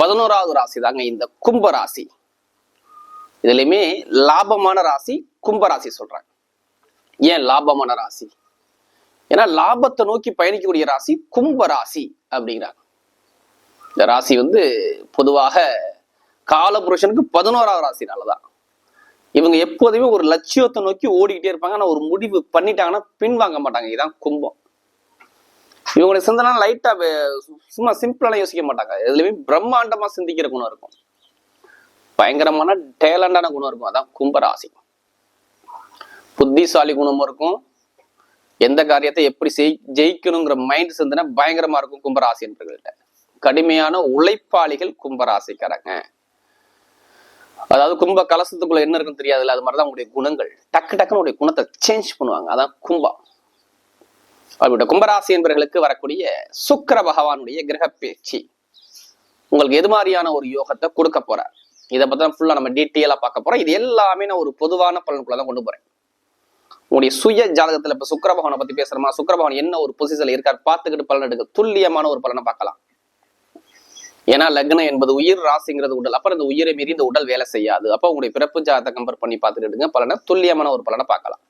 பதினோராவது ராசி தாங்க இந்த கும்பராசி இதுலயுமே லாபமான ராசி கும்பராசி சொல்றாங்க. ஏன் லாபமான ராசி? ஏன்னா லாபத்தை நோக்கி பயணிக்கக்கூடிய ராசி கும்பராசி அப்படிங்கிறாங்க. இந்த ராசி வந்து பொதுவாக காலபுருஷனுக்கு பதினோராவது ராசினாலதான். இவங்க எப்போதுமே ஒரு லட்சியத்தை நோக்கி ஓடிக்கிட்டே இருப்பாங்க. ஆனா ஒரு முடிவு பண்ணிட்டாங்கன்னா பின்வாங்க மாட்டாங்க. இதுதான் கும்பம். இவங்களுடைய சிந்தனை லைட்டா சும்மா சிம்பிளான யோசிக்க மாட்டாங்க. எதுலையுமே பிரம்மாண்டமா சிந்திக்கிற குணம் இருக்கும். பயங்கரமான டேலண்டான குணம் இருக்கும். அதான் கும்பராசி. புத்திசாலி குணமும் இருக்கும். எந்த காரியத்தை எப்படி செய் ஜெயிக்கணுங்கிற மைண்ட் சிந்தனை பயங்கரமா இருக்கும் கும்பராசி என்பவர்கள்ட்ட. கடுமையான உழைப்பாளிகள் கும்பராசிக்காரங்க. அதாவது கும்ப கலசத்துக்குள்ள என்ன இருக்குன்னு தெரியாதுல்ல அது மாதிரிதான் உங்களுடைய குணங்கள். டக்கு டக்குன்னு உங்களுடைய குணத்தை சேஞ்ச் பண்ணுவாங்க. அதான் கும்பம். அப்படிப்பட்ட கும்பராசி என்பவர்களுக்கு வரக்கூடிய சுக்கிர பகவானுடைய கிரக பேச்சு. உங்களுக்கு எது மாதிரியான ஒரு யோகத்தை கொடுக்க போறார்? இதை பத்தி தான் ஃபுல்லா நம்ம டீட்டெயிலா பார்க்க போறோம். இது எல்லாமே நான் ஒரு பொதுவான பலனுக்குள்ள தான் கொண்டு போறேன். உங்களுடைய சுய ஜாதகத்துல இப்ப சுக்கர பகவானை பத்தி பேசுறோமா? சுக்கர பகவான் என்ன ஒரு பொசிஷன்ல இருக்கார்? பார்த்துக்கிட்டு பலன் எடுக்க துல்லியமான ஒரு பலனை பார்க்கலாம். ஏன்னா லக்னம் என்பது உயிர் ராசிங்கிறது உடல். அப்புறம் இந்த உயிரை மீறி இந்த உடல் வேலை செய்யாது. அப்போ உங்களுடைய பிறப்பு ஜாதகம் கம்பேர் பண்ணி பார்த்துக்கிட்டுங்க பலனை துல்லியமான ஒரு பலனை பார்க்கலாம்.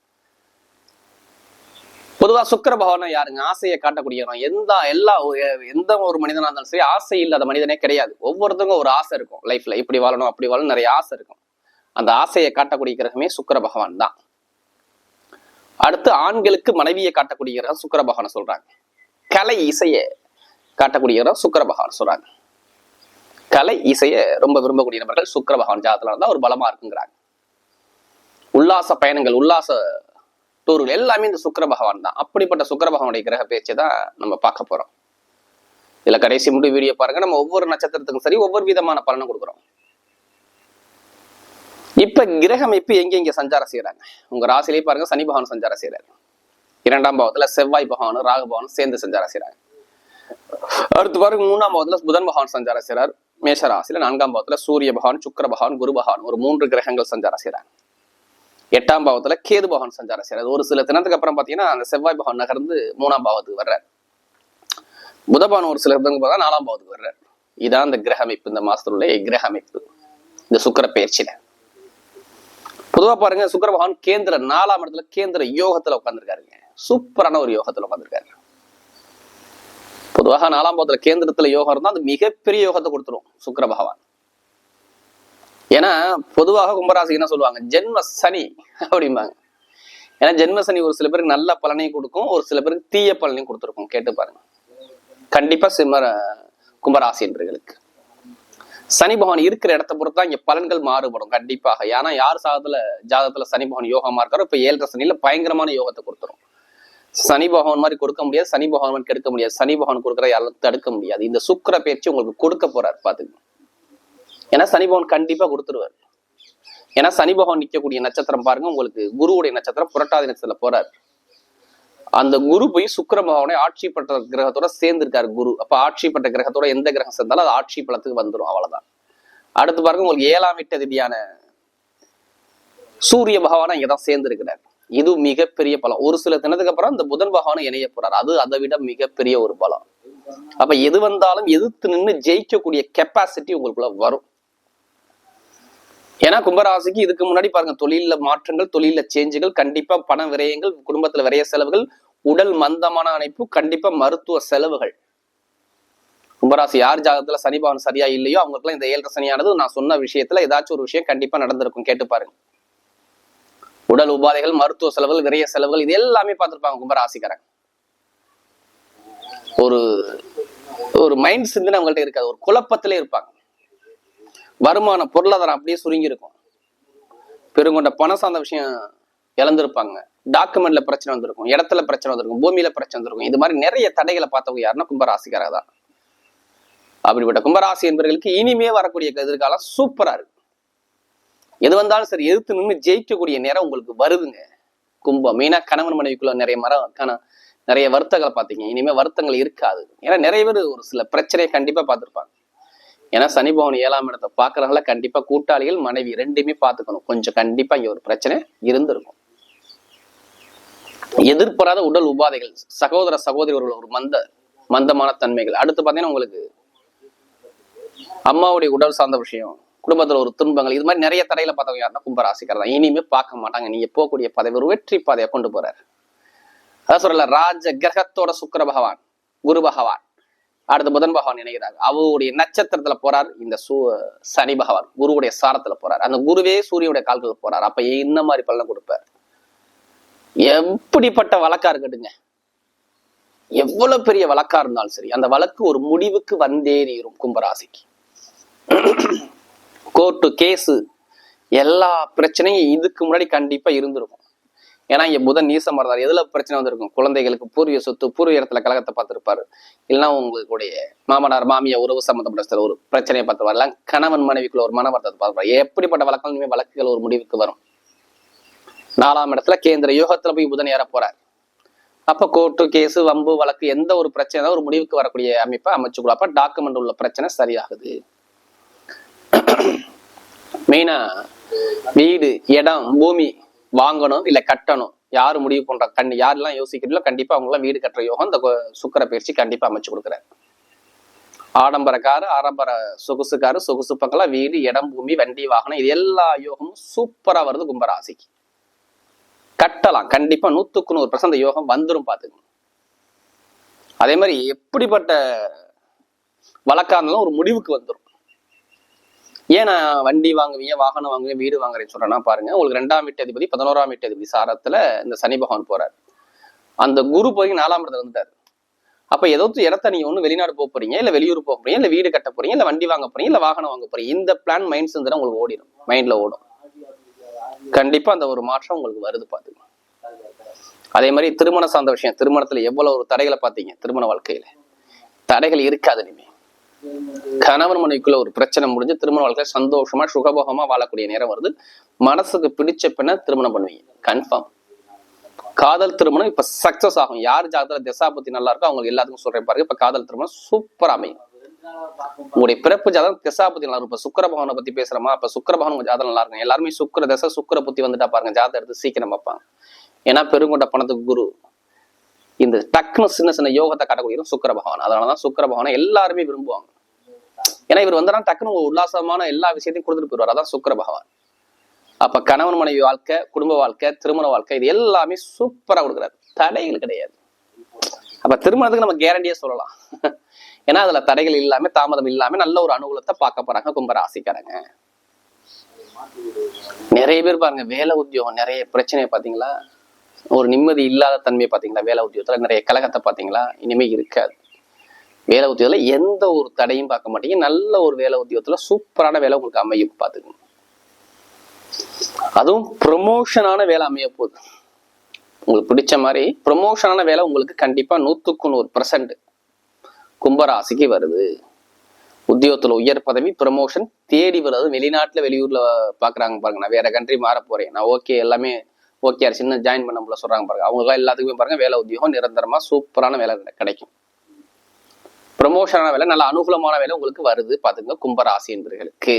பொதுவா சுக்கர பகவான் யாருங்க? ஆசையை காட்டக்கூடியவன் எந்த எல்லா எந்த ஒரு மனிதனா இருந்தாலும் சரி ஆசை இல்லாத மனிதனே கிடையாது. ஒவ்வொருத்தருக்கும் ஒரு ஆசை இருக்கும் லைஃப்ல. இப்படி வாழணும் அப்படி வாழணும் நிறைய ஆசை இருக்கும். அந்த ஆசையை காட்டக்கூடிய கிரகமே சுக்கிர பகவான் தான். அடுத்து ஆண்களுக்கு மனைவியை காட்டக்கூடிய கிரகம் சுக்கிர பகவான் சொல்றாங்க. கலை இசையை காட்டக்கூடிய கிரகம் சுக்கர பகவான் சொல்றாங்க. கலை இசையை ரொம்ப விரும்பக்கூடிய நபர்கள் சுக்கர பகவான் ஜாதத்துல இருந்தா ஒரு பலமா இருக்குங்கிறாங்க. உல்லாச பயணங்கள் உல்லாச டூர்கள் எல்லாமே இந்த சுக்கர பகவான் தான். அப்படிப்பட்ட சுக்கர பகவானுடைய கிரக பேச்சை தான் நம்ம பார்க்க போறோம். இதுல கடைசி முடி வீடியோ பாருங்க. நம்ம ஒவ்வொரு நட்சத்திரத்துக்கும் சரி ஒவ்வொரு விதமான பலனை கொடுக்குறோம். இப்ப கிரகம் இப்ப எங்க எங்க சஞ்சாரம் செய்யறாங்க உங்க ராசிலேயே பாருங்க சனி பகவான் சஞ்சாரம் செய்யறாரு இரண்டாம் பாவத்துல செவ்வாய் பகவானும் ராகு பகவானும் சேர்ந்து சஞ்சாரம் செய்யறாங்க அடுத்து பாருங்க மூணாம் பாவத்துல புதன் பகவான் சஞ்சாரம் செய்யறார் மேஷ ராசியில நான்காம் பாவத்துல சூரிய பகவான் சுக்கர பகவான் குரு பகவான் ஒரு மூன்று கிரகங்கள் சஞ்சாரம் செய்யறாங்க எட்டாம் பாவத்துல கேது பகவான் சஞ்சாரம் செய்யறாரு ஒரு சில தினத்துக்கு அப்புறம் பாத்தீங்கன்னா அந்த செவ்வாய் பகவான் நகர்ந்து மூணாம் பாவத்துக்கு வர்றார். புதபான் ஒரு சில தினத்துக்கு பார்த்தா நாலாம் பாவத்துக்கு வர்றார். இதான் இந்த கிரக அமைப்பு இந்த மாசத்துல கிரக அமைப்பு. இந்த சுக்கிர பயிற்சியில. பொதுவா பாருங்க சுக்கர பகவான் கேந்திர நாலாம் இடத்துல கேந்திர யோகத்துல உட்காந்துருக்காருங்க சூப்பரான ஒரு யோகத்துல உட்காந்துருக்காரு பொதுவாக நாலாம் பாவத்துல கேந்திரத்துல யோகம் இருந்தா அது மிகப்பெரிய யோகத்தை கொடுத்துரும் சுக்கர பகவான். ஏன்னா பொதுவாக கும்பராசிக்கு என்ன சொல்லுவாங்க? ஜென்ம சனி அப்படிம்பாங்க. ஏன்னா ஜென்ம சனி ஒரு சில பேருக்கு நல்ல பலனையும் கொடுக்கும் ஒரு சில பேருக்கு தீய பலனையும் கொடுத்துருக்கும். கேட்டு பாருங்க. கண்டிப்பா சிம்ம கும்பராசி என்பர்களுக்கு சனி பகவான் இருக்கிற இடத்த பொறுத்து தான் இங்க பலன்கள் மாறுபடும் கண்டிப்பாக. ஏன்னா யார் சாதத்துல ஜாதகத்துல சனி பகவான் யோகமா இருக்காரோ இப்ப ஏழரை சனியில பயங்கரமான யோகத்தை கொடுத்துரும். சனி பகவான் மாதிரி கொடுக்க முடியாது சனி பகவான் கெடுக்க முடியாது. சனி பகவான் கொடுக்குற யாரும் தடுக்க முடியாது. இந்த சுக்கர பயிற்சி உங்களுக்கு கொடுக்க போறாரு பாத்துக்கணும் ஏன்னா சனி பகவான் கண்டிப்பா கொடுத்துருவார். ஏன்னா சனி பகவான் நிற்கக்கூடிய நட்சத்திரம் பாருங்க உங்களுக்கு குருவுடைய நட்சத்திரம் புரட்டாதி நட்சத்திரத்துல போறாரு. அந்த குரு போய் சுக்கர பகவானை ஆட்சி பெற்ற கிரகத்தோட சேர்ந்திருக்காரு குரு. அப்ப ஆட்சி பெற்ற கிரகத்தோட எந்த கிரகம் சேர்ந்தாலும் அது ஆட்சி பலத்துக்கு வந்துடும் அவ்வளவுதான். அடுத்து பாருங்க உங்களுக்கு ஏழாம் வீட்டு அதிபதியான சூரிய பகவானை இங்கதான் சேர்ந்திருக்கிறார். இது மிகப்பெரிய பலம். ஒரு சில தினத்துக்கு அப்புறம் இந்த புதன் பகவானை இணைய போறார். அது அதை விட மிகப்பெரிய ஒரு பலம். அப்ப எது வந்தாலும் எதிர்த்து நின்று ஜெயிக்கக்கூடிய கெப்பாசிட்டி உங்களுக்குள்ள வரும். ஏன்னா கும்பராசிக்கு இதுக்கு முன்னாடி பாருங்க தொழில மாற்றங்கள் தொழில சேஞ்சுகள் கண்டிப்பா பண விரயங்கள் குடும்பத்துல விரைய செலவுகள் உடல் மந்தமான அணைப்பு கண்டிப்பா மருத்துவ செலவுகள். கும்பராசி யார் ஜாதகத்துல சனிபவன் சரியா இல்லையோ அவங்களுக்குலாம் இந்த ஏழரை சனியானது நான் சொன்ன விஷயத்துல ஏதாச்சும் ஒரு விஷயம் கண்டிப்பா நடந்திருக்கும் கேட்டு பாருங்க. உடல் உபாதைகள் மருத்துவ செலவுகள் விரய செலவுகள் இது எல்லாமே பார்த்திருப்பாங்க கும்பராசிக்காரங்க. ஒரு ஒரு மைண்ட் சிந்தனை அவங்கள்ட்ட இருக்காது. ஒரு குழப்பத்திலே இருப்பாங்க. வருமானம் பொருளாதாரம் அப்படியே சுருங்கியிருக்கும். பெருங்கொண்ட பணம் சார்ந்த விஷயம் இழந்திருப்பாங்க. டாக்குமெண்ட்ல பிரச்சனை வந்திருக்கும் இடத்துல பிரச்சனை வந்திருக்கும் பூமியில பிரச்சனை வந்திருக்கும். இது மாதிரி நிறைய தடைகளை பார்த்தவங்க யாருன்னா கும்பராசிக்காரங்க தான். அப்படிப்பட்ட கும்பராசி என்பவர்களுக்கு இனிமே வரக்கூடிய எதிர்காலம் சூப்பரா இருக்கு. எது வந்தாலும் சரி எதிர்த்து நின்று ஜெயிக்கக்கூடிய நேரம் உங்களுக்கு வருதுங்க. கும்பம் மெயினா கணவன் மனைவிக்குள்ள நிறைய மரம் கண நிறைய வருத்தங்களை பார்த்தீங்க. இனிமே வருத்தங்கள் இருக்காது. ஏன்னா நிறைய பேர் ஒரு சில பிரச்சனையை கண்டிப்பா பார்த்திருப்பாங்க. ஏன்னா சனி பவன் ஏழாம் இடத்தை பாக்குறவங்கள கண்டிப்பா கூட்டாளிகள் மனைவி ரெண்டுமே பார்த்துக்கணும். கொஞ்சம் கண்டிப்பாக இங்கே ஒரு பிரச்சனை இருந்திருக்கும். எதிர்பாராத உடல் உபாதைகள் சகோதர சகோதரிகள் ஒரு மந்த மந்தமான தன்மைகள். அடுத்து பாத்தீங்கன்னா உங்களுக்கு அம்மாவுடைய உடல் சார்ந்த விஷயம் குடும்பத்துல ஒரு துன்பங்கள் இது மாதிரி நிறைய தடையில பார்த்தவங்க யாருன்னா கும்பராசிக்காரர் தான். இனிமே பார்க்க மாட்டாங்க. நீங்க போகக்கூடிய பதவி ஒரு வெற்றி பாதையை கொண்டு போறாரு. அதான் சொல்லல ராஜ கிரகத்தோட சுக்கர பகவான் குரு பகவான். அடுத்து புதன் பகவான் இணைகிறார். அவருடைய நட்சத்திரத்துல போறார். இந்த சூ சனி பகவான் குருவுடைய சாரத்துல போறார். அந்த குருவே சூரியனுடைய கால்கள் போறார். அப்ப என்ன மாதிரி பலன் கொடுப்பார். எப்படிப்பட்ட வழக்கா இருக்கட்டுங்க எவ்வளவு பெரிய வழக்கா இருந்தாலும் சரி அந்த வழக்கு ஒரு முடிவுக்கு வந்தே நீரும் கும்பராசிக்கு. கோர்ட்டு கேஸு எல்லா பிரச்சனையும் இதுக்கு முன்னாடி கண்டிப்பா இருந்திருக்கும். ஏன்னா இங்க புதன் நீசம் இருந்தார் எதுல பிரச்சனை வந்திருக்கும்? குழந்தைகளுக்கு பூர்வீக சொத்து பூர்வீக இடத்துல கழகத்தை பார்த்திருப்பாரு. இல்லைன்னா உங்களுடைய மாமனார் மாமிய உறவு சம்பந்தப்பட்ட சில ஒரு பிரச்சனையை பார்த்துருவார் வரலாம் கணவன் மனைவிக்குள்ள ஒரு மன வருத்தத்தை பார்த்துருப்பாரு. எப்படிப்பட்ட வழக்கம் வழக்குகள் ஒரு முடிவுக்கு வரும்? நாலாம் இடத்துல கேந்திர யோகத்துல போய் புதன் ஏற போறார். அப்ப கோர்ட்டு கேஸ் வம்பு வழக்கு எந்த ஒரு பிரச்சனை ஒரு முடிவுக்கு வரக்கூடிய அமைப்பை அமைச்சுக்கலாம் அப்ப டாக்குமெண்ட் உள்ள பிரச்சனை சரியாகுது. மெயினா வீடு இடம் பூமி வாங்கணும் இல்லை கட்டணும். யார் முடிவு பண்ற கண் யாரெல்லாம் யோசிக்கிறீங்களோ கண்டிப்பா அவங்களாம் வீடு கட்டுற யோகம் இந்த சுக்கர பயிற்சி கண்டிப்பா அமைச்சு கொடுக்குறாரு. ஆடம்பரக்காரு ஆடம்பர சொகுசுக்காரு சொகுசு பங்களா வீடு இடம் பூமி வண்டி வாகனம் இது எல்லா யோகமும் சூப்பரா வருது கும்பராசிக்கு. கட்டலாம். கண்டிப்பா நூத்துக்கு நூறு பர்சன்ட் யோகம் வந்துடும் பாத்துக்கணும் அதே மாதிரி எப்படிப்பட்ட வழக்கா இருந்தாலும் ஒரு முடிவுக்கு வந்துரும். ஏன் நான் வண்டி வாங்குவீங்க வாகனம் வாங்குவீங்க வீடு வாங்குறேன்னு சொல்றேன்னா பாருங்க உங்களுக்கு ரெண்டாம் வீட்டு அதிபதி பதினோராம் வீட்டு அதிபதி சாரத்துல இந்த சனி பகவான் போறாரு. அந்த குரு போய் நாலாம் இடத்துல இருந்தார் அப்ப ஏதோ இடத்த நீங்க ஒண்ணு வெளிநாடு போக போறீங்க இல்ல வெளியூர் போக போறீங்க இல்ல வீடு கட்ட போறீங்க இல்ல வண்டி வாங்க போறீங்க இல்ல வாகனம் வாங்க போறீங்க இந்த பிளான் மைண்ட் இருந்தா உங்களுக்கு ஓடிடும் மைண்ட்ல ஓடும். கண்டிப்பா அந்த ஒரு மாற்றம் உங்களுக்கு வருது பாத்துக்கணும் அதே மாதிரி திருமணம் சார்ந்த விஷயம் திருமணத்துல எவ்வளவு ஒரு தடைகளை பாத்தீங்க திருமண வாழ்க்கையில. தடைகள் இருக்காது இனிமே. கணவன் மனைவிக்குள்ள ஒரு பிரச்சனை முடிஞ்சு திருமண வாழ்க்கை சந்தோஷமா சுகபோகமா வாழக்கூடிய நேரம் வருது. மனசுக்கு பிடிச்ச பெண்ணை திருமணம் பண்ணுவீங்க. கன்ஃபார்ம் காதல் திருமணம் இப்ப சக்சஸ் ஆகும். யார் ஜாதகத்துல திசாபத்தி நல்லா இருக்கோ அவங்க எல்லாத்துக்கும் சொல்றேன் பாருங்க. இப்ப காதல் திருமணம் சூப்பரா அமையும். உங்களுடைய பிறப்பு ஜாதகம் திசா திசாபதி நல்லா இருக்கும். சுக்கர பகவானை பத்தி பேசுறோமா? அப்ப சுக்கர பகவான் உங்க ஜாதகம் நல்லா இருக்கும். எல்லாருமே சுக்கர தசை சுக்கர புத்தி வந்துட்டா பாருங்க. ஜாதகம் எடுத்து சீக்கிரம் பார்ப்பாங்க. ஏன்னா பெருங்கொண்ட பணத்துக்கு குரு. இந்த டக்குன்னு சின்ன சின்ன யோகத்தை காட்டக்கூடிய சுக்கர பகவான். அதனாலதான் சுக்கர பகவானை எல்லாருமே விரும்புவாங்க. ஏன்னா இவர் வந்தா டக்குன்னு உல்லாசமான எல்லா விஷயத்தையும் கொடுத்துட்டு போயிடுவார். அதான் சுக்கர பகவான். அப்ப கணவன் மனைவி வாழ்க்கை குடும்ப வாழ்க்கை திருமண வாழ்க்கை இது எல்லாமே சூப்பரா கொடுக்குறாரு. தடைகள் கிடையாது. அப்ப திருமணத்துக்கு நம்ம கேரண்டியா சொல்லலாம். ஏன்னா அதுல தடைகள் இல்லாம தாமதம் இல்லாம நல்ல ஒரு அனுகூலத்தை பார்க்க போறாங்க கும்பராசிக்காரங்க. நிறைய பேர் பாருங்க வேலை உத்தியோகம் நிறைய பிரச்சனையை பாத்தீங்களா ஒரு நிம்மதி இல்லாத தன்மையை பாத்தீங்களா வேலை உத்தியோகத்தில் நிறைய கலகத்தை பார்த்தீங்களா? இனிமே இருக்காது. வேலை உத்தியோகத்தில் எந்த ஒரு தடையும் பார்க்க மாட்டீங்க. நல்ல ஒரு வேலை உத்தியோகத்துல சூப்பரான வேலை உங்களுக்கு அமையும் பார்த்துக்கணும் அதுவும் ப்ரொமோஷனான வேலை அமைய போகுது. உங்களுக்கு பிடிச்ச மாதிரி ப்ரொமோஷனான வேலை உங்களுக்கு கண்டிப்பா நூற்றுக்கு நூறு பர்சன்ட் கும்பராசிக்கு வருது. உத்தியோகத்துல உயர் பதவி ப்ரமோஷன் தேடி வருது. வெளிநாட்டுல வெளியூர்ல பாக்குறாங்க பாருங்க. நான் வேற கண்ட்ரி மாற போறேன். நான் ஓகே எல்லாமே ஓகே சின்ன ஜாயின் பண்ண முடியல சொல்றாங்க பாருங்க. அவங்களுக்கு எல்லாத்துக்குமே பாருங்க வேலை உத்தியோகம் நிரந்தரமா சூப்பரான வேலை கிடைக்கும். ப்ரமோஷனான வேலை நல்ல அனுகூலமான வேலை உங்களுக்கு வருது. பாத்துங்க கும்பராசி என்பர்களுக்கு.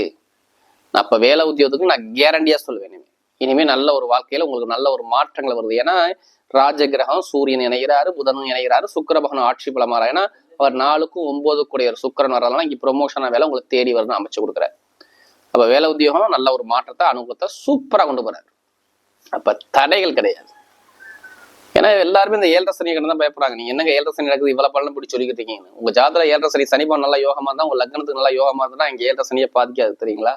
நான் அப்ப வேலை உத்தியோகத்துக்கு நான் கேரண்டியா சொல்லுவேன் இனிமே. இனிமே நல்ல ஒரு வாழ்க்கையில உங்களுக்கு நல்ல ஒரு மாற்றங்கள் வருது. ஏன்னா ராஜ கிரகம் சூரியன் இணைகிறாரு புதனும் இணைகிறாரு சுக்கிர பகவான் ஆட்சி பலமாறா ஏன்னா அவர் நாலுக்கும் ஒன்பது கூடிய ஒரு சுக்கரன் வரலாம் இங்க ப்ரமோஷனான வேலை உங்களுக்கு தேடி வரணும்னு அமைச்சு கொடுக்குறாரு. அப்ப வேலை உத்தியோகம் நல்ல ஒரு மாற்றத்தை அனுகூலத்தை சூப்பரா கொண்டு போறாரு. அப்ப தடைகள் கிடையாது. ஏன்னா எல்லாருமே இந்த ஏழரை சனி கிட்ட தான் பயப்படுறாங்க. நீங்க என்னங்க ஏழரை சனி நடக்குது? இவ்வளவு பலன் பிடிச்சி சொல்லிக்கிட்டு இருக்கீங்க உங்க ஜாதக ஏழரை சனி சனிபவன் நல்லா யோகமா இருந்தா உங்க லக்னத்துக்கு நல்லா யோகமா இருந்தா இங்க ஏழரை சனியை பாதிக்காது தெரியுங்களா?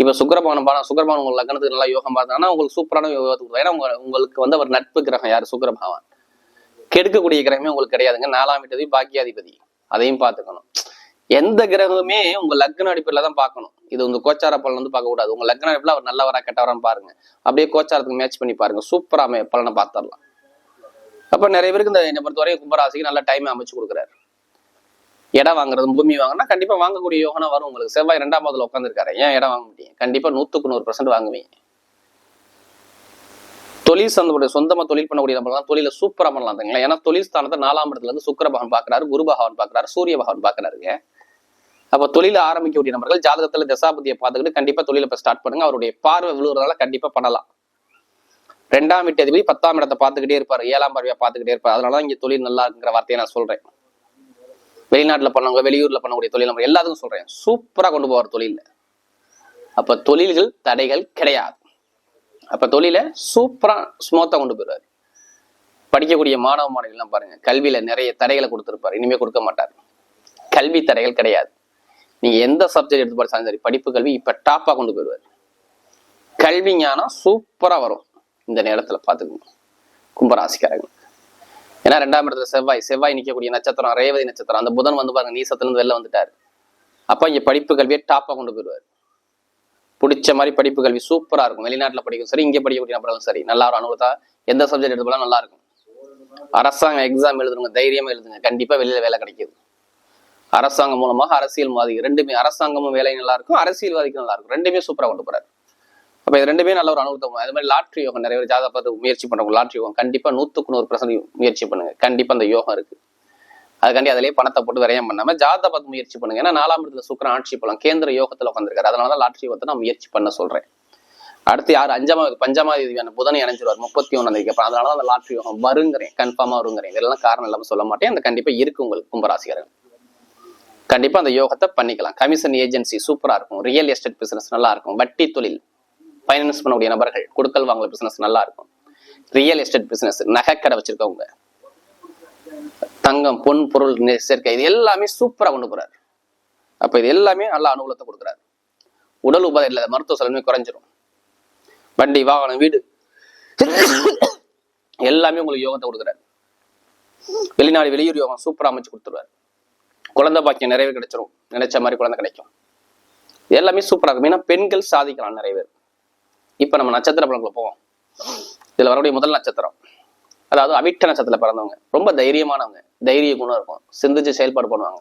இப்ப சுக்கரபவனம் பாடம் சுக்கரபவன் உங்க லக்னத்துக்கு நல்லா யோகம் பார்த்தாங்கன்னா உங்களுக்கு சூப்பரான யோகத்துக்கு ஏன்னா உங்க உங்களுக்கு வந்து அவர் நட்பு கிரகம் யாரு? சுக்கரபவன் கெடுக்கக்கூடிய கிரகமே உங்களுக்கு கிடையாதுங்க. நாலாம் வீட்டதி பாக்கியாதிபதி. அதையும் பார்த்துக்கணும். எந்த கிரகமே உங்க லக்ன அடிப்படையில தான் பார்க்கணும். இது உங்க கோச்சார பலன் வந்து பார்க்க கூடாது. உங்க லக்ன அடிப்பில் அவர் நல்லவரா கெட்டவரான்னு பாருங்க. அப்படியே கோச்சாரத்துக்கு மேட்ச் பண்ணி பாருங்க. சூப்பரா பலனை பார்த்துடலாம். அப்ப நிறைய பேருக்கு இந்த என்னை பொறுத்தவரை கும்பராசிக்கு நல்ல டைம் அமைச்சு கொடுக்குறாரு. இடம் வாங்குறது பூமி வாங்கினா கண்டிப்பா வாங்கக்கூடிய யோகனா வரும் உங்களுக்கு. செவ்வாய் ரெண்டாம் பாதத்துல உட்காந்துருக்காரு ஏன் இடம் வாங்க முடியும் கண்டிப்பா நூத்துக்கு நூறு பர்சன்ட் வாங்குவீங்க. தொழில் சந்தோட சொந்தமா தொழில் பண்ணக்கூடிய நம்மளாம் தொழில சூப்பரா பண்ணலாம். ஏன்னா தொழில் ஸ்தானத்தை நாலாம் இடத்துல இருந்து சுக்கர பகவான் பாக்குறாரு குரு பகவான் பாக்குறாரு சூரிய பகவான் பாக்குறாருங்க அப்ப தொழில ஆரம்பிக்கக்கூடிய நபர்கள் ஜாதகத்துல தசாபதியை பார்த்துக்கிட்டு கண்டிப்பா தொழில இப்போ ஸ்டார்ட் பண்ணுங்க. அவருடைய பார்வை விழுவுறதால கண்டிப்பா பண்ணலாம். ரெண்டாம் வீட்டு அதிபதி பத்தாம் இடத்தை பார்த்துக்கிட்டே இருப்பாரு. ஏழாம் பார்வையா பார்த்துக்கிட்டே இருப்பாரு. அதனாலதான் இங்க தொழில் நல்லா இருக்குங்கிற வார்த்தையை நான் சொல்றேன். வெளிநாட்டுல பண்ணவங்க வெளியூர்ல பண்ணக்கூடிய தொழில் நம்ம எல்லாத்துக்கும் சொல்றேன். சூப்பரா கொண்டு போவார் தொழில அப்ப தொழில்கள் தடைகள் கிடையாது. அப்ப தொழில சூப்பரா ஸ்மூத்தா கொண்டு போயிடுவாரு. படிக்கக்கூடிய மாணவ மாணவிகள்லாம் பாருங்க கல்வியில நிறைய தடைகளை கொடுத்திருப்பாரு. இனிமே கொடுக்க மாட்டார். கல்வி தடைகள் கிடையாது. நீங்க எந்த சப்ஜெக்ட் எடுத்து படிச்சாலும் சரி படிப்பு கல்வி இப்ப டாப்பா கொண்டு போயிடுவாரு. கல்வி ஞானம் சூப்பரா வரும் இந்த நேரத்துல பாத்துக்கணும் கும்பராசிக்காரங்க. ஏன்னா ரெண்டாம் இடத்துல செவ்வாய் செவ்வாய் நிக்கக்கூடிய நட்சத்திரம் ரேவதி நட்சத்திரம். அந்த புதன் வந்து பாருங்க நீசத்துல இருந்து வெளில வந்துட்டாரு. அப்ப இங்க படிப்பு கல்வியை டாப்பா கொண்டு போயிடுவாரு. பிடிச்ச மாதிரி படிப்பு கல்வி சூப்பரா இருக்கும். வெளிநாட்டுல படிக்கும் சரி இங்கே படிக்கக்கூடிய நபர்களும் சரி. நல்லா ஒரு அனுபவத்தா எந்த சப்ஜெக்ட் எடுத்து போலாம் நல்லா இருக்கும். அரசாங்க எக்ஸாம் எழுதுங்க தைரியமா எழுதுங்க. கண்டிப்பா வெளியில வேலை கிடைக்குது. அரசாங்கம் மூலமாக அரசியல்வாதி ரெண்டுமே அரசாங்கமும் வேலை நல்லா இருக்கும் அரசியல்வாதிக்கும் நல்லா இருக்கும். ரெண்டுமே சூப்பராக கொண்டு போறாரு. அப்ப இது ரெண்டுமே நல்ல ஒரு அனுபவம். அது மாதிரி லாட்ரி யோகம் நிறைய பேர் ஜாதக பார்த்து முயற்சி பண்ணுறவங்க லாட்ரி யோகம் கண்டிப்பாக நூற்றுக்கு நூறு பர்சன்ட் முயற்சி பண்ணுங்க. கண்டிப்பாக அந்த யோகம் இருக்கு. அதுக்காண்டி அதிலேயே பணத்தை போட்டு விரயம் பண்ணாம ஜாதக பார்த்து முயற்சி பண்ணுங்க. ஏன்னா நாலாம் இடத்துல சுக்கரன் ஆட்சி பலம் கேந்திர யோகத்துல உட்காந்துருக்காரு அதனாலதான் லாட்ரி யோகத்தை நான் முயற்சி பண்ண சொல்றேன். அடுத்து யார்? அஞ்சாவது பஞ்சமாதிபதியான புதனை இணைஞ்சிருவார் முப்பத்தி ஒன்னாம் தேதிக்கு அப்புறம். அதனால அந்த லாட்ரி யோகம் வருங்கிறேன் கன்ஃபார்மா வருங்கிறேன். இதெல்லாம் காரணம் இல்லாமல் சொல்ல மாட்டேன். அந்த கண்டிப்பாக இருக்கு உங்களுக்கு கும்பராசிகர்கள் கண்டிப்பா அந்த யோகத்தை பண்ணிக்கலாம். கமிஷன் ஏஜென்சி சூப்பரா இருக்கும். ரியல் எஸ்டேட் பிசினஸ் நல்லா இருக்கும். வட்டி தொழில் ஃபைனான்ஸ் பண்ணக்கூடிய நபர்கள் கொடுக்கல் வாங்கல பிசினஸ் நல்லா இருக்கும். ரியல் எஸ்டேட் பிசினஸ் நகைக்கடை வச்சிருக்கவங்க தங்கம் பொன் பொருள் சேர்க்கை இது எல்லாமே சூப்பரா கொண்டு போறாரு. அப்ப இது எல்லாமே நல்ல அனுகூலத்தை கொடுக்குறாரு. உடல் உபாதை இல்லாத மருத்துவ செலவுமே குறைஞ்சிரும். வண்டி வாகனம் வீடு எல்லாமே உங்களுக்கு யோகத்தை கொடுக்குறாரு. வெளிநாடு வெளியூர் யோகம் சூப்பரா அமைச்சு கொடுத்துருவாரு. குழந்தை பாக்கியம் நிறைவு கிடைச்சிரும். நினைச்ச மாதிரி குழந்தை கிடைக்கும். எல்லாமே சூப்பரா இருக்கும். ஏன்னா பெண்கள் சாதிக்கலாம் நிறைய பேர். இப்ப நம்ம நட்சத்திர பலன்களை போவோம். இதுல வரக்கூடிய முதல் நட்சத்திரம். அதாவது அவிட்ட நட்சத்திரத்தில் பிறந்தவங்க. ரொம்ப தைரியமானவங்க. தைரிய குணம் இருக்கும். சிந்திச்சு செயல்பாடு பண்ணுவாங்க.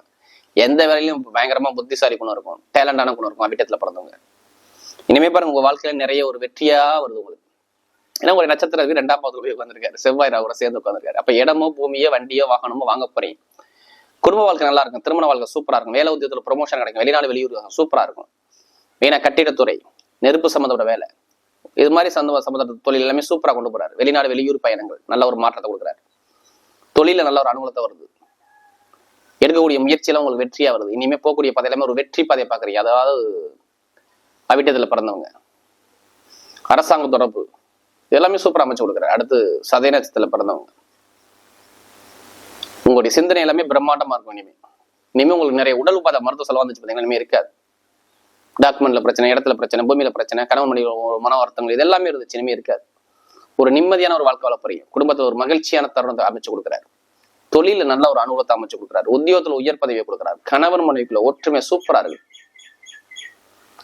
எந்த வேலையிலும் பயங்கரமா புத்திசாலி குணம் இருக்கும். டேலண்டான குணம் இருக்கும் அவிட்டத்துல பிறந்தவங்க. இனிமே பாருங்க உங்க வாழ்க்கையில நிறைய ஒரு வெற்றியா வருது உங்களுக்கு. ஏன்னா ஒரு நட்சத்திரம் ரெண்டாம் பாவத்துல போய் உட்காந்துருக்காரு செவ்வாய் ராவோட சேர்ந்து உட்காந்துருக்காரு அப்ப இடமோ பூமியோ வண்டியோ வாகனமோ வாங்க போறீங்க. குடும்ப வாழ்க்கை நல்லா இருக்கும் திருமண வாழ்க்கை சூப்பரா இருக்கும் வேலை உத்தியோகத்துல ப்ரொமோஷன் கிடைக்கும் வெளிநாடு வெளியூர் சூப்பரா இருக்கும். மெயினா கட்டிடத்துறை நெருப்பு சம்மந்தப்பட்ட வேலை இது மாதிரி சந்த சம்மந்த தொழில் எல்லாமே சூப்பரா கொண்டு போறாரு. வெளிநாடு வெளியூர் பயணங்கள் நல்ல ஒரு மாற்றத்தை கொடுக்குறாரு. தொழில நல்ல ஒரு அனுகூலத்தை வருது. எடுக்கக்கூடிய முயற்சியெல்லாம் உங்களுக்கு வெற்றியா வருது. இனிமே போகக்கூடிய பாதை எல்லாமே ஒரு வெற்றி பாதையை பாக்குறீங்க அதாவது அவிட்டத்துல பிறந்தவங்க. அரசாங்க தொடர்பு இதெல்லாமே சூப்பரா அமைச்சு கொடுக்குறாரு. அடுத்து சதய நட்சத்திரத்துல பிறந்தவங்க. உங்களுடைய சிந்தனை எல்லாமே பிரம்மாண்டமா இருக்கும் இனிமே. இனிமே உங்களுக்கு நிறைய உடல் உபாத மருத்துவ செலவு வந்துச்சு பார்த்தீங்கன்னா இனிமே இருக்காது. டாக்குமெண்ட்ல பிரச்சனை இடத்துல பிரச்சனை பூமியில பிரச்சனை கணவன் மனைவி ஒரு மன வருத்தங்கள் இது எல்லாமே இருந்துச்சு இனிமே இருக்காது. ஒரு நிம்மதியான ஒரு வாழ்க்கை வாழ போறீங்க. குடும்பத்துல ஒரு மகிழ்ச்சியான தருணத்தை அமைச்சு கொடுக்குறாரு. தொழில நல்ல ஒரு அனுபவத்தை அமைச்சு கொடுக்குறாரு. உத்தியோகத்துல உயர் பதவியை கொடுக்குறாரு. கணவன் மனைவிக்குள்ள ஒற்றுமை சூப்பரா இருக்கு.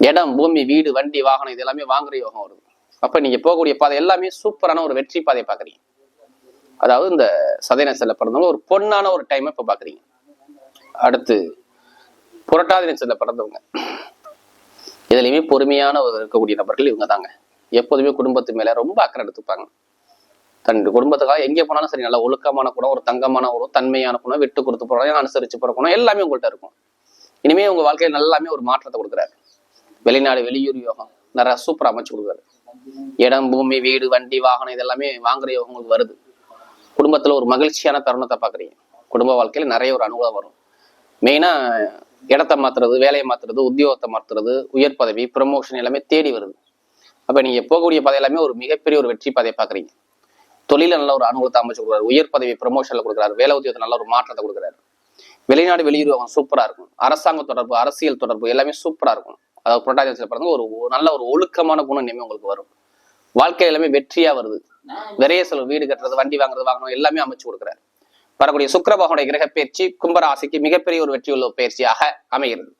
இடம் பூமி வீடு வண்டி வாகனம் இது எல்லாமே வாங்குற யோகம் வருது. அப்ப நீங்க போகக்கூடிய பாதை எல்லாமே சூப்பரான ஒரு வெற்றி பாதையை பாக்குறீங்க அதாவது இந்த சதய செல்ல பிறந்தவங்க ஒரு பொன்னான ஒரு டைமை இப்போ பாக்குறீங்க. அடுத்து புரட்டாதி செல்ல பிறந்தவங்க. இதுலையுமே பொறுமையான ஒரு இருக்கக்கூடிய நபர்கள் இவங்க தாங்க எப்போதுமே குடும்பத்து மேல ரொம்ப அக்கறை எடுத்துப்பாங்க. தன் குடும்பத்துக்காக எங்கே போனாலும் சரி நல்ல ஒழுக்கமான குணம் ஒரு தங்கமான குணம் தன்மையான குணம் விட்டு கொடுத்து போறோம் அனுசரிச்சு போற குணம் எல்லாமே உங்கள்கிட்ட இருக்கும். இனிமே உங்க வாழ்க்கையில நல்லாமே ஒரு மாற்றத்தை கொடுக்குறாரு. வெளிநாடு வெளியூர் யோகம் நிறைய சூப்பரா அமைச்சு கொடுக்குறாரு. இடம் பூமி வீடு வண்டி வாகனம் இதெல்லாமே வாங்குற யோகம் உங்களுக்கு வருது. குடும்பத்தில் ஒரு மகிழ்ச்சியான தருணத்தை பார்க்குறீங்க. குடும்ப வாழ்க்கையில் நிறைய ஒரு அனுகூலம் வரும். மெயினாக இடத்த மாற்றுறது வேலையை மாற்றுறது உத்தியோகத்தை மாற்றுறது உயர் பதவி ப்ரமோஷன் எல்லாமே தேடி வருது. அப்போ நீங்கள் போகக்கூடிய பாதை எல்லாமே ஒரு மிகப்பெரிய ஒரு வெற்றி பாதையை பார்க்குறீங்க. தொழில நல்ல ஒரு அனுகூலத்தை அமைச்சு கொடுக்குறாரு. உயர் பதவி ப்ரமோஷனில் கொடுக்குறாரு. வேலை உத்தியோகத்தை நல்ல ஒரு மாற்றத்தை கொடுக்குறாரு. வெளிநாடு வெளியூர் அவங்க சூப்பராக இருக்கும் அரசாங்க தொடர்பு அரசியல் தொடர்பு எல்லாமே சூப்பராக இருக்கும் அதாவது புரட்டாதி பிறந்து ஒரு ஒரு நல்ல ஒரு ஒழுக்கமான குணம் இனிமேல் உங்களுக்கு வரும். வாழ்க்கை எல்லாமே வெற்றியா வருது. விரைய செலவு வீடு கட்டுறது வண்டி வாங்குறது வாங்கணும் எல்லாமே அமைச்சு கொடுக்குறாரு. வரக்கூடிய சுக்கிர பகவானுடைய கிரக பயிற்சி கும்பராசிக்கு மிகப்பெரிய ஒரு வெற்றியுள்ள பயிற்சியாக அமைகிறது.